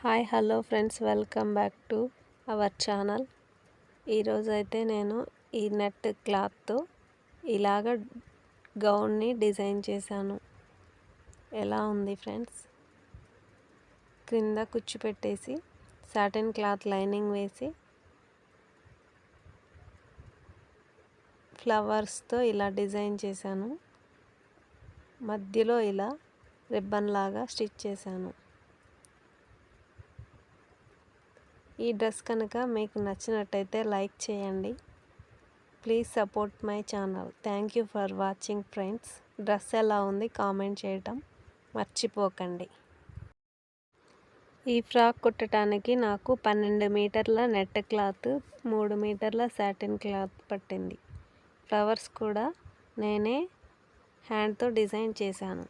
Hi hello friends welcome back to our channel. ఈరోజైతే అయితే నేను ఈ నెట్ క్లాత్తో ఇలాగ గౌన్ని డిజైన్ చేశాను. ఎలా ఉంది ఫ్రెండ్స్? క్రింద కుచ్చు పెట్టేసి సాటిన్ క్లాత్ లైనింగ్ వేసి ఫ్లవర్స్తో ఇలా డిజైన్ చేశాను. మధ్యలో ఇలా రిబ్బన్ లాగా స్టిచ్ చేశాను. ఈ డ్రెస్ కనుక మీకు నచ్చినట్టయితే లైక్ చేయండి. Please support my channel. Thank you for watching friends. Dress ఎలా ఉంది కామెంట్ చేయటం మర్చిపోకండి. ఈ ఫ్రాక్ కుట్టడానికి నాకు పన్నెండు మీటర్ల నెట్ క్లాత్ మూడు మీటర్ల సాటిన్ క్లాత్ పట్టింది. ఫ్లవర్స్ కూడా నేనే హ్యాండ్తో డిజైన్ చేశాను.